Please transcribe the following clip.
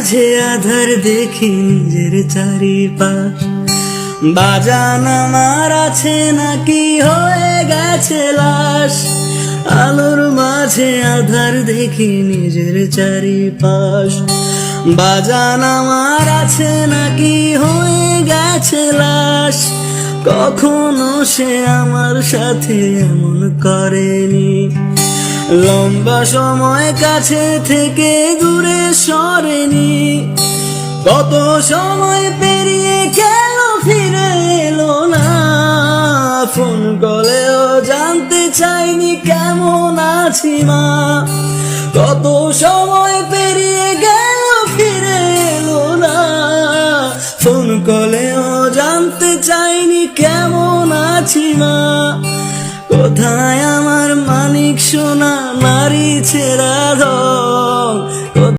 মাঝে আধার দেখি নিজের চারিপাশ। বাজান আমার আছে নাকি হয়ে গেছে লাশ। আলোর মাঝে আধার দেখি নিজের চারিপাশ। বাজান আমার আছে নাকি হয়ে গেছে লাশ। কখনো সে আমার সাথে এমন করেনি। লম্বা সময় কাছে থেকে দূরে সরেনি। কত সময় পেরিয়ে গেল ফিরে এলো না? ফোন কলেও জানতে চাইনি কেমন আছি মা। কত সময় পেরিয়ে গেল ফিরে এলো না? ফোন কলেও জানতে চাইনি কেমন আছি মা। কোথায় সোনা নারী ছেড়া ধর